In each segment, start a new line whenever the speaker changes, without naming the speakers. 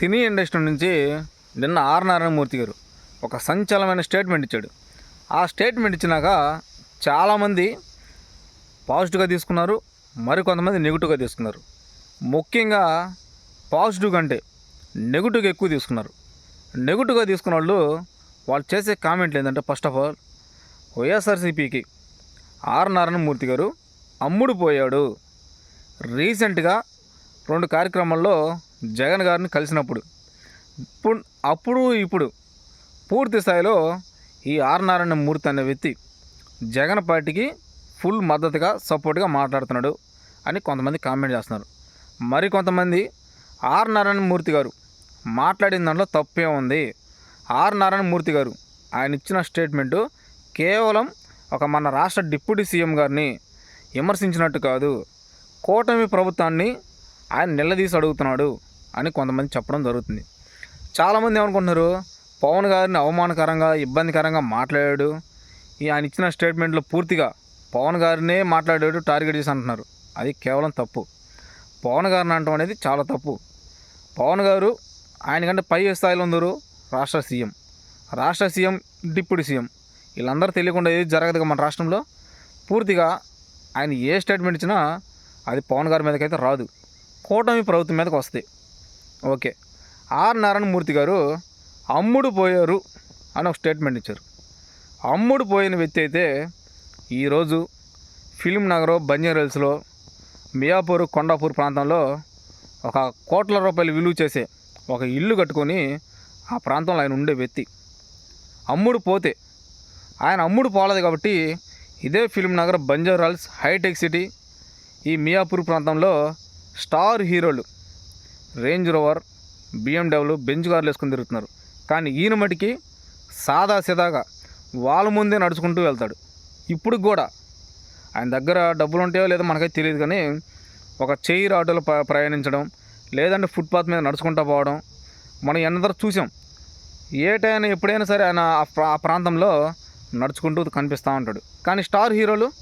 Cine industry నుంచి నిన్న are Narayanamurthy గారు ఒక సంచలనమైన స్టేట్మెంట్ ఇచ్చాడు. ఆ స్టేట్మెంట్ ఇచ్చినాక చాలామంది పాజిటివ్గా తీసుకున్నారు మరి కొంతమంది నెగిటివ్గా తీసుకున్నారు. ముఖ్యంగా పాజిటివ్ కంటే నెగిటివ్గా ఎక్కువ తీసుకున్నారు. నెగిటివ్గా తీసుకున్న వాళ్ళు వాళ్ళు చేసే కామెంట్లు ఏంటంటే ఫస్ట్ ఆఫ్ ఆల్ వైఎస్ఆర్సీపీకి ఆర్ నారాయణమూర్తి గారు అమ్ముడు పోయాడు. రీసెంట్గా రెండు కార్యక్రమాల్లో జగన్ గారిని కలిసినప్పుడు. ఇప్పుడు అప్పుడు ఇప్పుడు పూర్తి స్థాయిలో ఈ ఆర్ నారాయణ మూర్తి అనే వ్యక్తి జగన్ పార్టీకి ఫుల్ మద్దతుగా సపోర్ట్గా మాట్లాడుతున్నాడు అని కొంతమంది కామెంట్ చేస్తున్నారు. మరి కొంతమంది ఆర్ నారాయణ మూర్తి గారు మాట్లాడిన దాంట్లో తప్పే ఉంది. ఆర్ నారాయణ మూర్తి గారు ఆయన ఇచ్చిన స్టేట్మెంటు కేవలం ఒక మన రాష్ట్ర డిప్యూటీ సీఎం గారిని విమర్శించినట్టు కాదు కూటమి ప్రభుత్వాన్ని ఆయన నిలదీసి అడుగుతున్నాడు. అని కొంతమంది చెప్పడం జరుగుతుంది. చాలామంది ఏమనుకుంటున్నారు? పవన్ గారిని అవమానకరంగా ఇబ్బందికరంగా మాట్లాడాడు. ఈ ఆయన ఇచ్చిన స్టేట్మెంట్లో పూర్తిగా పవన్ గారినే మాట్లాడాడు టార్గెట్ చేసి అంటున్నారు. అది కేవలం తప్పు. పవన్ గారిని అనటం అనేది చాలా తప్పు. పవన్ గారు ఆయన కంటే పై స్థాయిలో ఉందరు రాష్ట్ర సీఎం. రాష్ట్ర సీఎం డిప్యూటీ సీఎం. వీళ్ళందరూ తెలియకుండా ఏది జరగదు మన రాష్ట్రంలో? పూర్తిగా ఆయన ఏ స్టేట్మెంట్ ఇచ్చినా అది పవన్ గారి మీదకైతే రాదు. కూటమి ప్రభుత్వం మీదకి వస్తాయి. ఓకే. ఆర్. నారాయణమూర్తి గారు అమ్ముడు పోయారు అని ఒక స్టేట్మెంట్ ఇచ్చారు. అమ్ముడు పోయిన వ్యక్తి అయితే ఈరోజు ఫిలిం నగర్ బంజారాల్స్లో మియాపూర్ కొండాపూర్ ప్రాంతంలో ఒక కోట్ల రూపాయలు విలువ చేసే ఒక ఇల్లు కట్టుకొని ఆ ప్రాంతంలో ఆయన ఉండే వ్యక్తి. అమ్ముడు పోతే ఆయన అమ్ముడు పోలేదు కాబట్టి ఇదే film Nagar Banjara Hills hitech city ఈ మియాపూర్ ప్రాంతంలో స్టార్ హీరోలు రేంజ్ రోవర్ బిఎండబ్ల్యూ బెంచ్ కార్లు వేసుకుని తిరుగుతున్నారు. కానీ ఈయన మటుకి సాదా సిదాగా వాళ్ళ ముందే నడుచుకుంటూ వెళ్తాడు. ఇప్పుడు కూడా ఆయన దగ్గర డబ్బులు ఉంటాయో లేదో మనకైతే తెలియదు కానీ ఒక చైర్ ఆటోలో ప్రయాణించడం లేదంటే ఫుట్పాత్ మీద నడుచుకుంటూ పోవడం మనం ఎందరూ చూసాం. ఏ ఎప్పుడైనా సరే ఆయన ఆ ప్రా- ఆ ప్రాంతంలో నడుచుకుంటూ కనిపిస్తూ ఉంటాడు. కానీ స్టార్ హీరోలు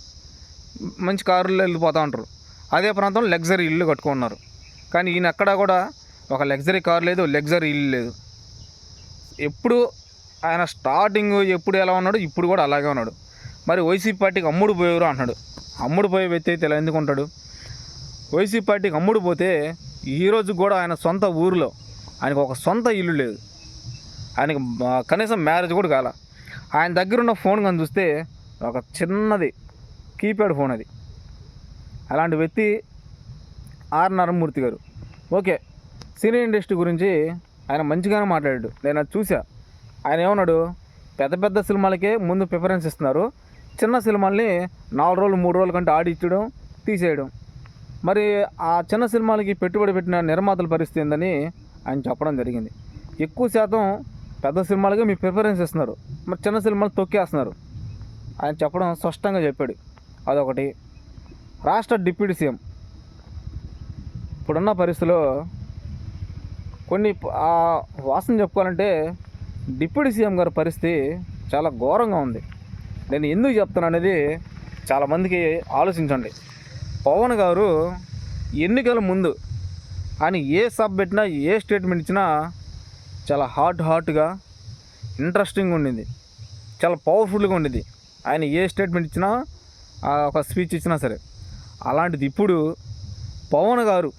మంచి కారుల్లో వెళ్ళిపోతూ ఉంటారు. అదే ప్రాంతంలో లగ్జరీ ఇల్లు కట్టుకున్నారు కానీ ఈయన అక్కడ కూడా ఒక లగ్జరీ కార్ లేదు లగ్జరీ ఇల్లు లేదు. ఎప్పుడు ఆయన స్టార్టింగ్ ఎప్పుడు ఎలా ఉన్నాడు ఇప్పుడు కూడా అలాగే ఉన్నాడు. మరి వైసీపీ పార్టీకి అమ్ముడు పోయేవారు అంటున్నాడు. అమ్ముడు పోయే వ్యక్తి అయితే ఇలా ఎందుకు ఉంటాడు? వైసీపీ పార్టీకి అమ్ముడు పోతే ఈరోజు కూడా ఆయన సొంత ఊరిలో ఆయనకు ఒక సొంత ఇల్లు లేదు. ఆయనకి కనీసం మ్యారేజ్ కూడా కాల. ఆయన దగ్గర ఉన్న ఫోన్ కానీ చూస్తే ఒక చిన్నది కీప్యాడ్ ఫోన్ అది. అలాంటి వ్యక్తి ఆర్ నరమూర్తి గారు. ఓకే సినీ ఇండస్ట్రీ గురించి ఆయన మంచిగానే మాట్లాడాడు. నేను అది చూసా ఆయన ఏమన్నాడు? పెద్ద పెద్ద సినిమాలకే ముందు ప్రిఫరెన్స్ ఇస్తున్నారు. చిన్న సినిమాల్ని నాలుగు రోజులు మూడు రోజుల కంటే ఆడిచ్చడం తీసేయడం. మరి ఆ చిన్న సినిమాలకి పెట్టుబడి పెట్టిన నిర్మాతల పరిస్థితి ఏందని ఆయన చెప్పడం జరిగింది. ఎక్కువ శాతం పెద్ద సినిమాలకే మీ ప్రిఫరెన్స్ ఇస్తున్నారు. మరి చిన్న సినిమాలు తొక్కేస్తున్నారు. ఆయన చెప్పడం స్పష్టంగా చెప్పాడు. అదొకటి. రాష్ట్ర డిప్యూటీ సీఎం ఇప్పుడున్న పరిస్థితిలో కొన్ని ఆ వాసన చెప్పుకోవాలంటే డిప్యూటీ సీఎం గారి పరిస్థితి చాలా ఘోరంగా ఉంది. నేను ఎందుకు చెప్తాను అనేది చాలామందికి ఆలోచించండి. పవన్ గారు ఎన్నికల ముందు ఆయన ఏ సబ్ పెట్టినా ఏ స్టేట్మెంట్ ఇచ్చినా చాలా హాట్ హాట్గా ఇంట్రెస్టింగ్ ఉండింది. చాలా పవర్ఫుల్గా ఉండింది. ఆయన ఏ స్టేట్మెంట్ ఇచ్చినా ఆ ఒక స్పీచ్ ఇచ్చినా సరే. అలాంటిది ఇప్పుడు పవన్ గారు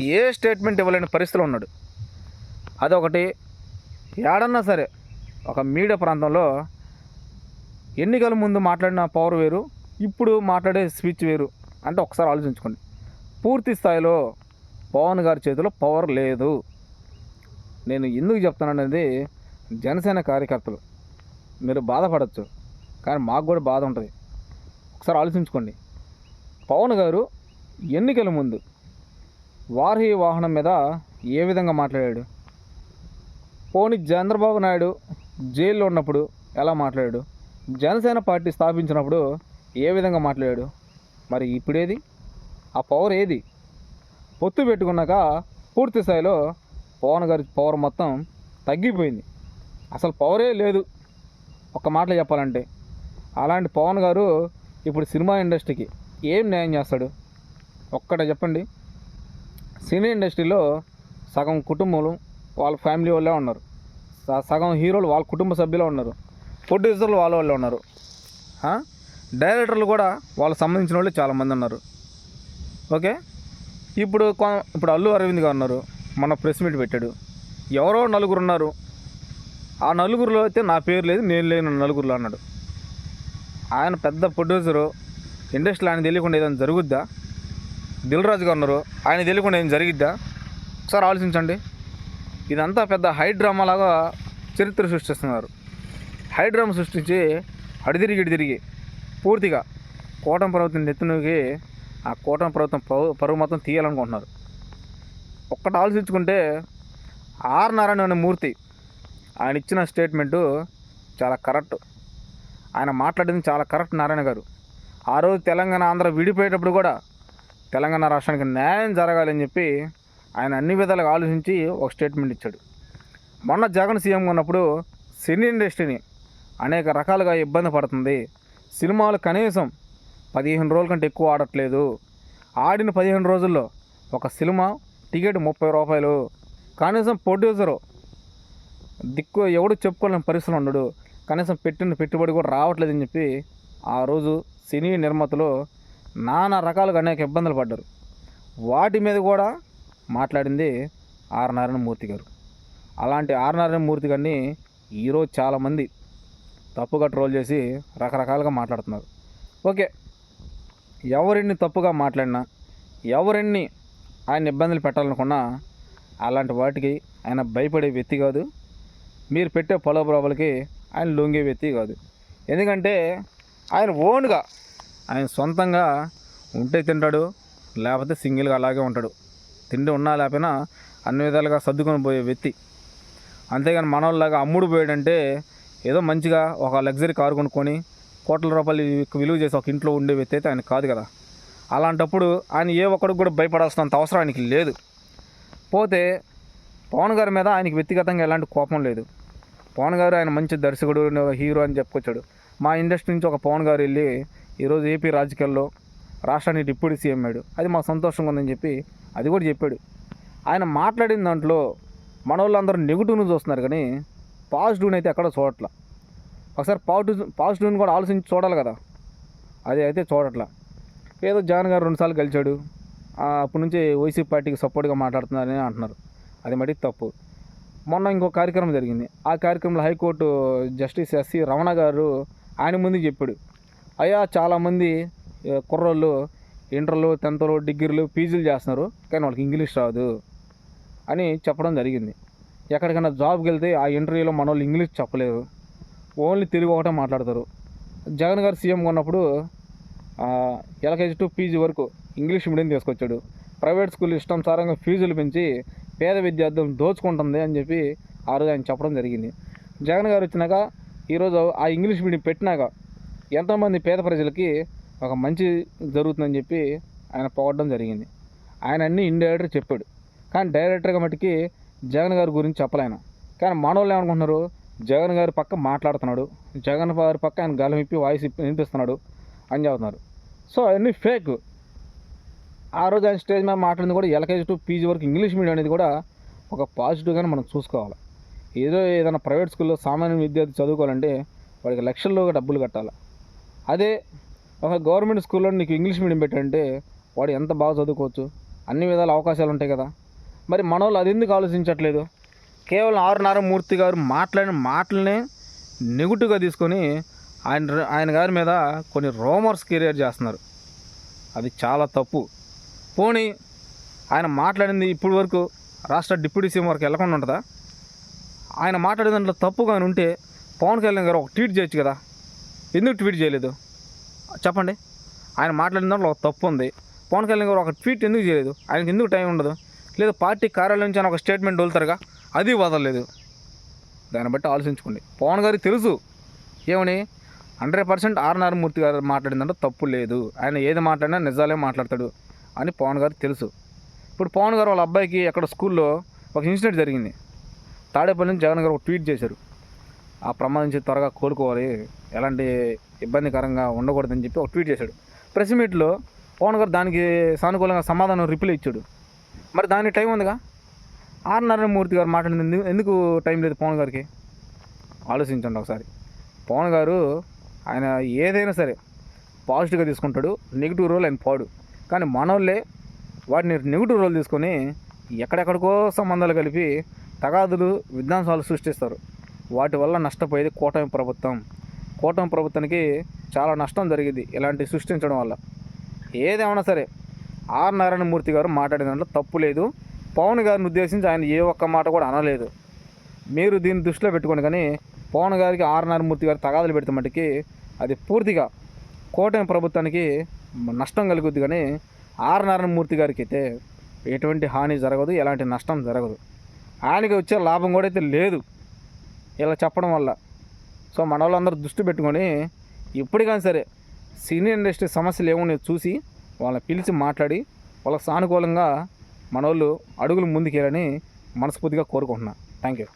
ఏ స్టేట్మెంట్ ఇవ్వలేని పరిస్థితిలో ఉన్నాడు. అదొకటి. ఏడన్నా సరే ఒక మీడియా ప్రాంతంలో ఎన్నికల ముందు మాట్లాడిన పవర్ వేరు ఇప్పుడు మాట్లాడే స్పీచ్ వేరు అంటే ఒకసారి ఆలోచించుకోండి. పూర్తి స్థాయిలో పవన్ గారి చేతిలో పవర్ లేదు. నేను ఎందుకు చెప్తాననేది జనసేన కార్యకర్తలు. మీరు బాధపడచ్చు కానీ మాకు కూడా బాధ ఉంటుంది. ఒకసారి ఆలోచించుకోండి. పవన్ గారు ఎన్నికల ముందు వారి వాహనం మీద ఏ విధంగా మాట్లాడాడు? పోనీ చంద్రబాబు నాయుడు జైల్లో ఉన్నప్పుడు ఎలా మాట్లాడాడు? జనసేన పార్టీ స్థాపించినప్పుడు ఏ విధంగా మాట్లాడాడు? మరి ఇప్పుడేది? ఆ పవర్ ఏది? పొత్తు పెట్టుకున్నాక పూర్తి స్థాయిలో పవన్ గారి పవర్ మొత్తం తగ్గిపోయింది. అసలు పవరే లేదు ఒక మాటలో చెప్పాలంటే. అలాంటి పవన్ గారు ఇప్పుడు సినిమా ఇండస్ట్రీకి ఏం న్యాయం చేస్తాడు? ఒక్కటే చెప్పండి. సినీ ఇండస్ట్రీలో సగం కుటుంబం వాళ్ళ ఫ్యామిలీ వాళ్ళే ఉన్నారు. స- సగం హీరోలు వాళ్ళ కుటుంబ సభ్యులే ఉన్నారు. ప్రొడ్యూసర్లు వాళ్ళ వాళ్ళే ఉన్నారు. డైరెక్టర్లు కూడా వాళ్ళకి సంబంధించిన వాళ్ళు చాలామంది ఉన్నారు. ఓకే? ఇప్పుడు ఇప్పుడు అల్లు అరవింద్ గారు ఉన్నారు. మన ప్రెస్ మీట్ పెట్టాడు. ఎవరో నలుగురు ఉన్నారు. ఆ నలుగురిలో అయితే నా పేరు లేదు నేను లేను నలుగురులో అన్నాడు. ఆయన పెద్ద ప్రొడ్యూసరు. ఇండస్ట్రీలో ఆయన తెలియకుండా ఏదైనా జరుగుద్దా? దిల్ రాజు గారు ఉన్నారు. ఆయన తెలియకుండా ఏం జరిగిద్దా? ఒకసారి ఆలోచించండి. ఇదంతా పెద్ద హైడ్రామా లాగా చరిత్ర సృష్టిస్తున్నారు. హైడ్రామా సృష్టించి అడిదిరిగి ఇడిదిరిగి పూర్తిగా కోటం పర్వతం నెత్తునకి ఆ కోటం పర్వతం పరువు మొత్తం తీయాలనుకుంటున్నారు. ఒక్కటి ఆలోచించుకుంటే ఆర్ నారాయణ అనే మూర్తి ఆయన ఇచ్చిన స్టేట్మెంటు చాలా కరెక్ట్. ఆయన మాట్లాడింది చాలా కరెక్ట్ నారాయణ గారు. ఆ రోజు తెలంగాణ ఆంధ్ర విడిపోయేటప్పుడు కూడా తెలంగాణ రాష్ట్రానికి న్యాయం జరగాలని చెప్పి ఆయన అన్ని విధాలుగా ఆలోచించి ఒక స్టేట్మెంట్ ఇచ్చాడు. మొన్న జగన్ సీఎం ఉన్నప్పుడు సినీ ఇండస్ట్రీని అనేక రకాలుగా ఇబ్బంది పడుతుంది. సినిమాలు కనీసం పదిహేను రోజుల కంటే ఎక్కువ ఆడట్లేదు. ఆడిన పదిహేను రోజుల్లో ఒక సినిమా టికెట్ ముప్పై రూపాయలు. కనీసం ప్రొడ్యూసరు దిక్కు ఎవడు చెప్పుకోలేని పరిస్థితులు ఉండడు కనీసం పెట్టిన పెట్టుబడి కూడా రావట్లేదని చెప్పి ఆ రోజు సినీ నిర్మాతలు నానా రకాలుగా అనేక ఇబ్బందులు పడ్డారు. వాటి మీద కూడా మాట్లాడింది ఆర్ నారాయణమూర్తి గారు. అలాంటి ఆర్ నారాయణమూర్తి గారిని ఈరోజు చాలామంది తప్పుగా ట్రోల్ చేసి రకరకాలుగా మాట్లాడుతున్నారు. ఓకే. ఎవరిని తప్పుగా మాట్లాడినా ఎవరిని ఆయన ఇబ్బందులు పెట్టాలనుకున్నా అలాంటి వాటికి ఆయన భయపడే వ్యక్తి కాదు. మీరు పెట్టే పొలబ్రాబులకి ఆయన లొంగే వ్యక్తి కాదు. ఎందుకంటే ఆయన ఓన్గా ఆయన సొంతంగా ఉంటే తింటాడు లేకపోతే సింగిల్గా అలాగే ఉంటాడు. తిండి ఉన్నా లేకపోయినా అన్ని విధాలుగా సర్దుకొని పోయే వ్యక్తి. అంతేగాని మనోళ్ళలాగా అమ్ముడు పోయాడంటే ఏదో మంచిగా ఒక లగ్జరీ కారు కొనుక్కొని కోట్ల రూపాయలు విలువ చేసి ఒక ఇంట్లో ఉండే వ్యక్తి అయితే ఆయన కాదు కదా. అలాంటప్పుడు ఆయన ఏ ఒక్కడికి కూడా భయపడాల్సినంత అవసరం ఆయనకి లేదు. పోతే పవన్ గారి మీద ఆయనకి వ్యక్తిగతంగా ఎలాంటి కోపం లేదు. పవన్ గారు ఆయన మంచి దర్శకుడు హీరో అని చెప్పుకొచ్చాడు. మా ఇండస్ట్రీ నుంచి ఒక పవన్ గారు వెళ్ళి ఈరోజు ఏపీ రాజకీయాల్లో రాష్ట్రానికి డిప్యూటీ సీఎం అయ్యాడు. అది మాకు సంతోషంగా ఉందని చెప్పి అది కూడా చెప్పాడు. ఆయన మాట్లాడిన దాంట్లో మన వాళ్ళందరూ నెగిటివ్ను చూస్తున్నారు కానీ పాజిటివ్ని అయితే ఎక్కడ చూడట్లా. ఒకసారి పాజిటివ్ పాజిటివ్ని కూడా ఆలోచించి చూడాలి కదా. అది అయితే చూడట్లా. ఏదో జగన్ గారు రెండుసార్లు గెలిచాడు. అప్పటి నుంచి వైసీపీ పార్టీకి సపోర్ట్గా మాట్లాడుతున్నారని అంటున్నారు. అది మటుకు తప్పు. మొన్న ఇంకో కార్యక్రమం జరిగింది. ఆ కార్యక్రమంలో హైకోర్టు జస్టిస్ ఎస్సి రమణ గారు ఆయన ముందు చెప్పాడు. అయ్యా చాలామంది కుర్రోళ్ళు ఇంటర్లు టెన్త్లు డిగ్రీలు పీజీలు చేస్తున్నారు. కానీ వాళ్ళకి ఇంగ్లీష్ రాదు అని చెప్పడం జరిగింది. ఎక్కడికైనా జాబ్కి వెళ్తే ఆ ఇంటర్వ్యూలో మన వాళ్ళు ఇంగ్లీష్ చెప్పలేరు. ఓన్లీ తెలుగు ఒకటే మాట్లాడతారు. జగన్ గారు సీఎం ఉన్నప్పుడు ఎల్కేజీ టు పీజీ వరకు ఇంగ్లీష్ మీడియం తీసుకొచ్చాడు. ప్రైవేట్ స్కూల్ ఇష్టానుసారంగా ఫీజులు పెంచి పేద విద్యార్థులను దోచుకుంటుంది అని చెప్పి ఆ రోజు ఆయన చెప్పడం జరిగింది. జగన్ గారు వచ్చినాక ఈరోజు ఆ ఇంగ్లీష్ మీడియం పెట్టినాక ఎంతోమంది పేద ప్రజలకి ఒక మంచి జరుగుతుందని చెప్పి ఆయన పొగడడం జరిగింది. ఆయన అన్నీ ఇండైరెక్టర్ చెప్పాడు. కానీ డైరెక్టర్గా మటుకి జగన్ గారి గురించి చెప్పలేను కానీ మనోళ్ళు ఏమనుకుంటున్నారు? జగన్ గారి పక్క మాట్లాడుతున్నాడు. జగన్ గారి పక్క ఆయన గలం ఇప్పి వాయిస్ వినిపిస్తున్నాడు అని చెబుతున్నారు. సో అవన్నీ ఫేక్. ఆ రోజు ఆయన స్టేజ్ మీద మాట్లాడింది కూడా ఎల్కేజీ టు పీజీ వరకు ఇంగ్లీష్ మీడియం అనేది కూడా ఒక పాజిటివ్గానే మనం చూసుకోవాలి. ఏదో ఏదైనా ప్రైవేట్ స్కూల్లో సామాన్య విద్యార్థి చదువుకోవాలంటే వాడికి లక్షల్లో డబ్బులు కట్టాలి. అదే ఒక గవర్నమెంట్ స్కూల్లో నీకు ఇంగ్లీష్ మీడియం పెట్టంటే వాడు ఎంత బాగా చదువుకోవచ్చు? అన్ని విధాల అవకాశాలు ఉంటాయి కదా. మరి మన వాళ్ళు అది ఎందుకు ఆలోచించట్లేదు? కేవలం ఆరున్నర మూర్తి గారు మాట్లాడిన మాటలనే నెగిటివ్గా తీసుకొని ఆయన ఆయన గారి మీద కొన్ని రోమర్స్ క్రియేట్ చేస్తున్నారు. అది చాలా తప్పు. పోనీ ఆయన మాట్లాడింది ఇప్పటి వరకు రాష్ట్ర డిప్యూటీ సీఎం వరకు వెళ్ళకుండా ఉంటుందా? ఆయన మాట్లాడే దాంట్లో తప్పు కానీ ఉంటే పవన్ కళ్యాణ్ గారు ఒక ట్వీట్ చేయొచ్చు కదా. ఎందుకు ట్వీట్ చేయలేదు? చెప్పండి. ఆయన మాట్లాడిన దాంట్లో ఒక తప్పు ఉంది. పవన్ కళ్యాణ్ గారు ఒక ట్వీట్ ఎందుకు చేయలేదు? ఆయనకి ఎందుకు టైం ఉండదు? లేదు పార్టీ కార్యాలయం నుంచి అని ఒక స్టేట్మెంట్ వదులుతారుగా అది వదలలేదు. దాన్ని బట్టి ఆలోచించుకోండి. పవన్ గారికి తెలుసు. ఏమని? హండ్రెడ్ పర్సెంట్ ఆర్ఎన్ఆర్ మూర్తి గారు మాట్లాడిందంటే తప్పు లేదు. ఆయన ఏది మాట్లాడినా నిజాలే మాట్లాడతాడు అని పవన్ గారికి తెలుసు. ఇప్పుడు పవన్ గారు వాళ్ళ అబ్బాయికి ఎక్కడ స్కూల్లో ఒక ఇన్సిడెంట్ జరిగింది. తాడేపల్లి నుంచి జగన్ గారు ఒక ట్వీట్ చేశారు. ఆ ప్రమాదం నుంచి త్వరగా కోలుకోవాలి. ఎలాంటి ఇబ్బందికరంగా ఉండకూడదని చెప్పి ఒక ట్వీట్ చేశాడు. ప్రెస్ మీట్లో పవన్ గారు దానికి సానుకూలంగా సమాధానం రిప్లై ఇచ్చాడు. మరి దానికి టైం ఉందిగా? ఆర్ నారాయణమూర్తి గారు మాట్లాడింది ఎందుకు టైం లేదు పవన్ గారికి? ఆలోచించండి ఒకసారి. పవన్ గారు ఆయన ఏదైనా సరే పాజిటివ్గా తీసుకుంటాడు నెగిటివ్ రోల్ ఆయన పాడు. కానీ మనోళ్ళే వాటిని నెగిటివ్ రోల్ తీసుకొని ఎక్కడెక్కడికో సంబంధాలు కలిపి తగాదులు విధ్వంసాలు సృష్టిస్తారు. వాటి వల్ల నష్టపోయేది కూటమి ప్రభుత్వం. కూటమి ప్రభుత్వానికి చాలా నష్టం జరిగింది ఇలాంటి సృష్టించడం వల్ల. ఏదేమైనా సరే ఆర్ నారాయణమూర్తి గారు మాట్లాడిన దాంట్లో తప్పు లేదు. పవన్ గారిని ఉద్దేశించి ఆయన ఏ ఒక్క మాట కూడా అనలేదు. మీరు దీన్ని దృష్టిలో పెట్టుకోండి కానీ పవన్ గారికి ఆర్ నారాయణమూర్తి గారు తగాదులు పెడితే మటుకి అది పూర్తిగా కూటమి ప్రభుత్వానికి నష్టం కలుగుద్ది కానీ ఆర్ నారాయణమూర్తి గారికి అయితే ఎటువంటి హాని జరగదు ఎలాంటి నష్టం జరగదు. ఆయనకి వచ్చే లాభం కూడా అయితే లేదు. ఇలా చెప్పడం వల్ల సో మన వాళ్ళందరూ దృష్టి పెట్టుకొని ఇప్పటికైనా సరే సినీ ఇండస్ట్రీ సమస్యలు ఏమున్నాయో చూసి వాళ్ళని పిలిచి మాట్లాడి వాళ్ళకి సానుకూలంగా మన వాళ్ళు అడుగులు ముందుకేయాలని మనస్ఫూర్తిగా కోరుకుంటున్నాను థ్యాంక్ యూ